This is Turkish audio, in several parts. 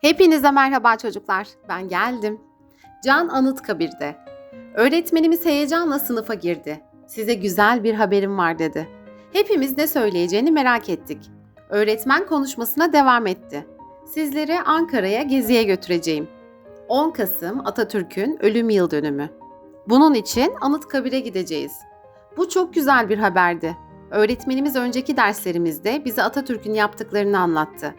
Hepinize merhaba çocuklar. Ben geldim. Can Anıtkabir'de. Öğretmenimiz heyecanla sınıfa girdi. Size güzel bir haberim var dedi. Hepimiz ne söyleyeceğini merak ettik. Öğretmen konuşmasına devam etti. Sizleri Ankara'ya geziye götüreceğim. 10 Kasım Atatürk'ün ölüm yıl dönümü. Bunun için Anıtkabir'e gideceğiz. Bu çok güzel bir haberdi. Öğretmenimiz önceki derslerimizde bize Atatürk'ün yaptıklarını anlattı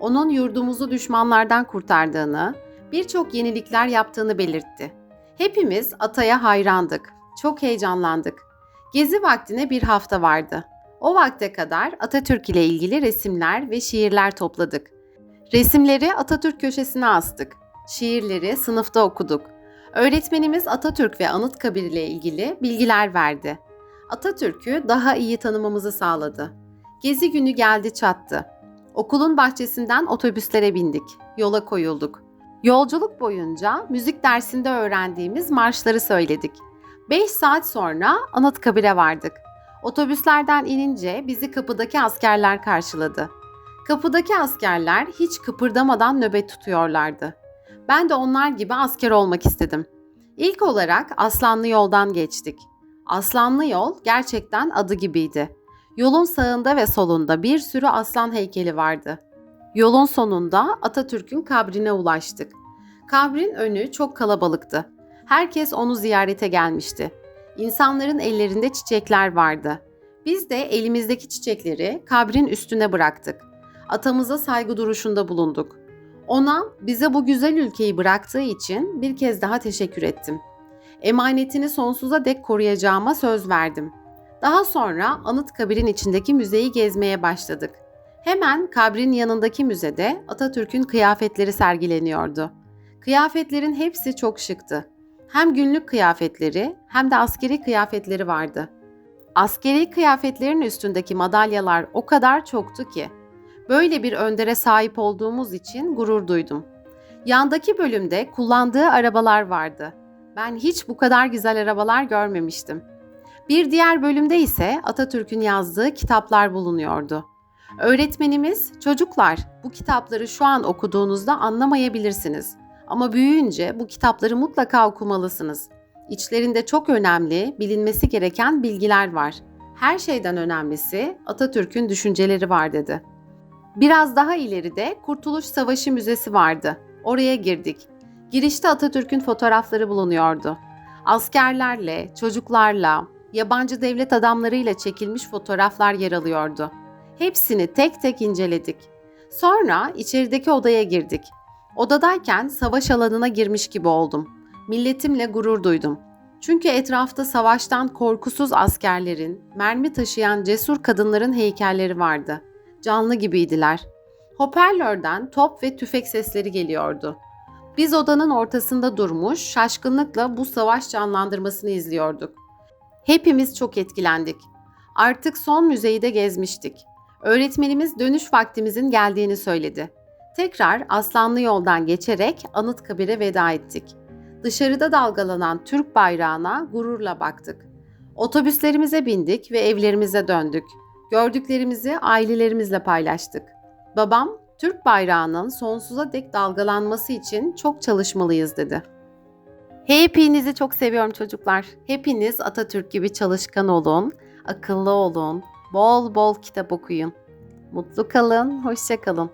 onun yurdumuzu düşmanlardan kurtardığını, birçok yenilikler yaptığını belirtti. Hepimiz Atay'a hayrandık. Çok heyecanlandık. Gezi vaktine bir hafta vardı. O vakte kadar Atatürk ile ilgili resimler ve şiirler topladık. Resimleri Atatürk köşesine astık. Şiirleri sınıfta okuduk. Öğretmenimiz Atatürk ve Anıtkabir ile ilgili bilgiler verdi. Atatürk'ü daha iyi tanımamızı sağladı. Gezi günü geldi çattı. Okulun bahçesinden otobüslere bindik. Yola koyulduk. Yolculuk boyunca müzik dersinde öğrendiğimiz marşları söyledik. 5 saat sonra Anıtkabir'e vardık. Otobüslerden inince bizi kapıdaki askerler karşıladı. Kapıdaki askerler hiç kıpırdamadan nöbet tutuyorlardı. Ben de onlar gibi asker olmak istedim. İlk olarak Aslanlı yoldan geçtik. Aslanlı yol gerçekten adı gibiydi. Yolun sağında ve solunda bir sürü aslan heykeli vardı. Yolun sonunda Atatürk'ün kabrine ulaştık. Kabrin önü çok kalabalıktı. Herkes onu ziyarete gelmişti. İnsanların ellerinde çiçekler vardı. Biz de elimizdeki çiçekleri kabrin üstüne bıraktık. Atamıza saygı duruşunda bulunduk. Ona bize bu güzel ülkeyi bıraktığı için bir kez daha teşekkür ettim. Emanetini sonsuza dek koruyacağıma söz verdim.'' Daha sonra Anıtkabir'in içindeki müzeyi gezmeye başladık. Hemen kabrin yanındaki müzede Atatürk'ün kıyafetleri sergileniyordu. Kıyafetlerin hepsi çok şıktı. Hem günlük kıyafetleri hem de askeri kıyafetleri vardı. Askeri kıyafetlerin üstündeki madalyalar o kadar çoktu ki. Böyle bir öndere sahip olduğumuz için gurur duydum. Yandaki bölümde kullandığı arabalar vardı. Ben hiç bu kadar güzel arabalar görmemiştim. Bir diğer bölümde ise Atatürk'ün yazdığı kitaplar bulunuyordu. Öğretmenimiz, çocuklar bu kitapları şu an okuduğunuzda anlamayabilirsiniz. Ama büyüyünce bu kitapları mutlaka okumalısınız. İçlerinde çok önemli, bilinmesi gereken bilgiler var. Her şeyden önemlisi Atatürk'ün düşünceleri var dedi. Biraz daha ileride Kurtuluş Savaşı Müzesi vardı. Oraya girdik. Girişte Atatürk'ün fotoğrafları bulunuyordu. Askerlerle, çocuklarla, yabancı devlet adamlarıyla çekilmiş fotoğraflar yer alıyordu. Hepsini tek tek inceledik. Sonra içerideki odaya girdik. Odadayken savaş alanına girmiş gibi oldum. Milletimle gurur duydum. Çünkü etrafta savaştan korkusuz askerlerin, mermi taşıyan cesur kadınların heykelleri vardı. Canlı gibiydiler. Hoparlörden top ve tüfek sesleri geliyordu. Biz odanın ortasında durmuş, şaşkınlıkla bu savaş canlandırmasını izliyorduk. Hepimiz çok etkilendik. Artık son müzeyi de gezmiştik. Öğretmenimiz dönüş vaktimizin geldiğini söyledi. Tekrar Aslanlı yoldan geçerek Anıtkabir'e veda ettik. Dışarıda dalgalanan Türk bayrağına gururla baktık. Otobüslerimize bindik ve evlerimize döndük. Gördüklerimizi ailelerimizle paylaştık. Babam, Türk bayrağının sonsuza dek dalgalanması için çok çalışmalıyız dedi. Hepinizi çok seviyorum çocuklar. Hepiniz Atatürk gibi çalışkan olun, akıllı olun, bol bol kitap okuyun. Mutlu kalın, hoşça kalın.